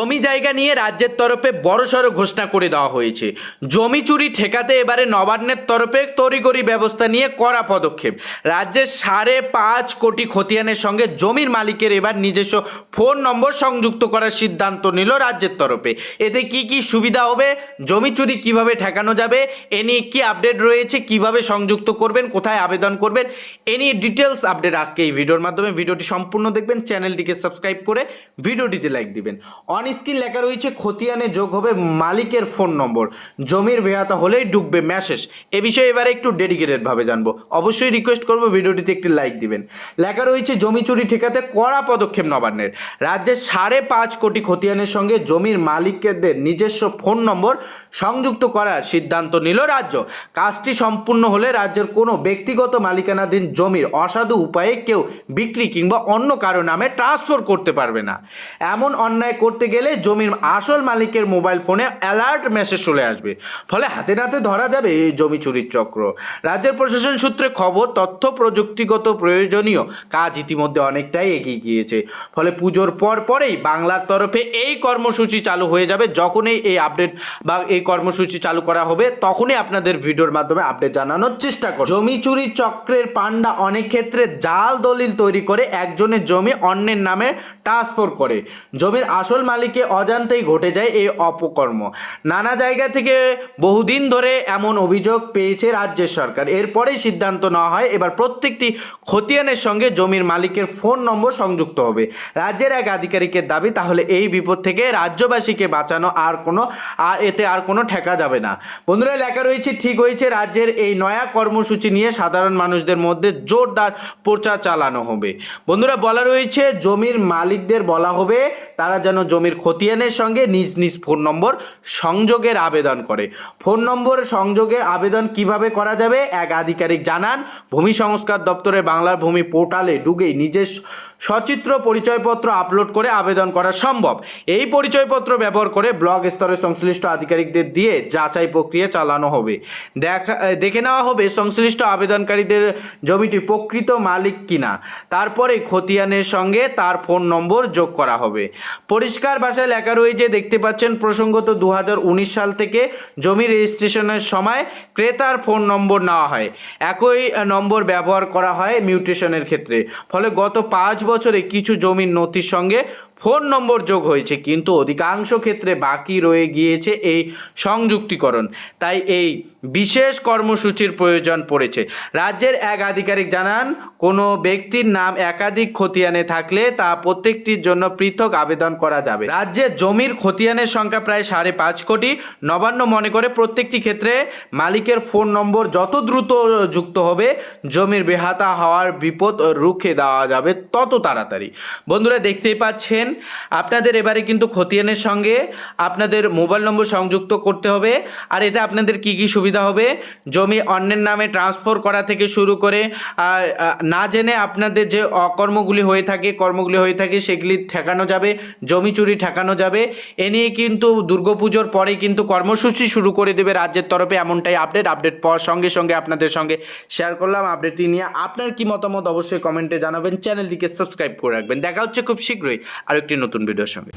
জমি জায়গা নিয়ে রাজ্যের তরফে বড়সড় ঘোষণা করে দেওয়া হয়েছে। জমি চুরি ঠেকাতে এবারে নবান্নের তরফে তড়িগড়ি ব্যবস্থা নিয়ে কড়া পদক্ষেপ। রাজ্যের সাড়ে পাঁচ কোটি খতিয়ানের সঙ্গে জমির মালিকের এবার নিজস্ব ফোন নম্বর সংযুক্ত করার সিদ্ধান্ত নিল রাজ্যের তরফে। এতে কি কি সুবিধা হবে? জমি চুরি কীভাবে ঠেকানো যাবে? এ নিয়ে কি আপডেট রয়েছে? কীভাবে সংযুক্ত করবেন? কোথায় আবেদন করবেন? এ নিয়ে ডিটেলস আপডেট আজকে এই ভিডিওর মাধ্যমে। ভিডিওটি সম্পূর্ণ দেখবেন, চ্যানেলটিকে সাবস্ক্রাইব করে ভিডিওটিতে লাইক দিবেন। অন স্ক্রিন লেখা রয়েছে, খতিয়ানে যোগ হবে মালিকের ফোন নম্বর জমির বেহাতা হলেই ডুববে মেসেজ এ বিষয়ে এবারে একটু ডেডিকেটেডভাবে জানব। অবশ্যই রিকোয়েস্ট করব, ভিডিওটিতে একটি লাইক দিবেন। লেখা রয়েছে, জমি চুরি ঠেকাতে কড়া পদক্ষেপ নবান্নের। রাজ্যের সাড়ে পাঁচ কোটি খতিয়ানের সঙ্গে জমির মালিকদের নিজস্ব ফোন নম্বর সংযুক্ত করার সিদ্ধান্ত নিল রাজ্য। কাজটি সম্পূর্ণ হলে রাজ্যের কোনো ব্যক্তিগত মালিকানাধীন জমির অসাধু উপায়ে কেউ বিক্রি কিংবা অন্য কারও নামে ট্রান্সফার করতে পারবে না। এমন অন্যায় করতে গেলে জমির আসল মালিকের মোবাইল ফোনে অ্যালার্ট মেসেজ চলে আসবে। ফলে হাতে নাতে ধরা যাবে এই জমি চুরির চক্র। রাজ্যের প্রশাসন সূত্রে খবর, তথ্য প্রযুক্তিগত প্রয়োজনীয় কাজ ইতিমধ্যে অনেকটাই এগিয়ে গিয়েছে। ফলে পুজোর পর পরেই বাংলার তরফে এই কর্মসূচি চালু হয়ে যাবে। যখনই এই আপডেট বা এই কর্মসূচি চালু করা হবে, তখনই আপনাদের ভিডিওর মাধ্যমে আপডেট জানানোর চেষ্টা করব। জমি চুরির চক্রের পান্ডা অনেক ক্ষেত্রে জাল দলিল তৈরি করে একজনের জমি অন্যের নামে ট্রান্সফার করে। জমির আসল মালিকে অজান্তেই ঘটে যায় এই অপকর্ম। নানা জায়গা থেকে বহুদিন ধরে এমন অভিযোগ পেয়েছে রাজ্যের সরকার। এরপরেই সিদ্ধান্ত নেওয়া হয়, এবার প্রত্যেকটি খতিয়ানের সঙ্গে জমির মালিকের ফোন নম্বর সংযুক্ত হবে। রাজ্যের এক আধিকারিকের দাবি, তাহলে এই বিপদ থেকে রাজ্যবাসীকে বাঁচানো আর কোনো, আর এতে আর কোনো ঠেকা যাবে না। বন্ধুরা, লেখা রয়েছে, ঠিক হয়েছে, রাজ্যের এই নয়া কর্মসূচি নিয়ে সাধারণ মানুষদের মধ্যে জোরদার প্রচার চালানো হবে। বন্ধুরা, বলা রয়েছে, জমির মালিকদের বলা হবে, তারা যেন জমির খতিয়ানের সঙ্গে নিজ নিজ ফোন নম্বর সংযোগের আবেদন করে। ফোন নম্বর সংযোগের আবেদন কীভাবে করা যাবে? এক আধিকারিক জানান, ভূমি সংস্কার দপ্তরে বাংলার ভূমি পোর্টালে ঢুকেই নিজের সচিত্র পরিচয়পত্র আপলোড করে আবেদন করা সম্ভব। এই পরিচয়পত্র ব্যবহার করে ব্লক স্তরে সংশ্লিষ্ট আধিকারিকদের দিয়ে যাচাই প্রক্রিয়া চালানো হবে। দেখা দেখে নেওয়া হবে সংশ্লিষ্ট আবেদনকারীদের জমিটি প্রকৃত মালিক কিনা। তারপরে খতিয়ানের সঙ্গে তার ফোন নম্বর যোগ করা হবে। পরিষ্কার ভাষায় লেখা রয়েছে, দেখতে পাচ্ছেন প্রসঙ্গত দু হাজার উনিশ সাল থেকে জমি রেজিস্ট্রেশনের সময় ক্রেতার ফোন নম্বর নেওয়া হয়। একই নম্বর ব্যবহার করা হয় মিউটেশনের ক্ষেত্রে। ফলে গত পাঁচ বছরে কিছু জমির নথির সঙ্গে ফোন নম্বর যোগ হয়েছে, কিন্তু অধিকাংশ ক্ষেত্রে বাকি রয়ে গিয়েছে এই সংযুক্তিকরণ। তাই এই বিশেষ কর্মসূচির প্রয়োজন পড়েছে। রাজ্যের এক আধিকারিক জানান, কোনো ব্যক্তির নাম একাধিক খতিয়ানে থাকলে তা প্রত্যেকটির জন্য পৃথক আবেদন করা যাবে। রাজ্যের জমির খতিয়ানের সংখ্যা প্রায় সাড়ে পাঁচ কোটি। নবান্ন মনে করে প্রত্যেকটি ক্ষেত্রে মালিকের ফোন নম্বর যত দ্রুত যুক্ত হবে, জমির বেহাতা হওয়ার বিপদ রুখে দেওয়া যাবে তত তাড়াতাড়ি। বন্ধুরা, দেখতেই পাচ্ছেন আপনাদের এবারে কিন্তু খতিয়ানের সঙ্গে আপনাদের মোবাইল নম্বর সংযুক্ত করতে হবে। আর এতে আপনাদের কি কি সুবিধা হবে? জমি অন্যের নামে ট্রান্সফার করা থেকে শুরু করে না জেনে আপনাদের যে অকর্মগুলি হয়ে থাকে, কর্মগুলি হয়ে থাকে, সেগুলি ঠেকানো যাবে, জমি চুরি ঠেকানো যাবে। এ নিয়ে কিন্তু দুর্গাপুজোর পরেই কিন্তু কর্মসূচি শুরু করে দেবে রাজ্যের তরফে এমনটাই আপডেট আপডেট পাওয়ার সঙ্গে সঙ্গে আপনাদের সঙ্গে শেয়ার করলাম আপডেটটি নিয়ে। আপনার কি মতামত অবশ্যই কমেন্টে জানাবেন চ্যানেলটিকে সাবস্ক্রাইব করে রাখবেন। দেখা হচ্ছে খুব শীঘ্রই। আরেকটি নতুন ভিডিওর সঙ্গে।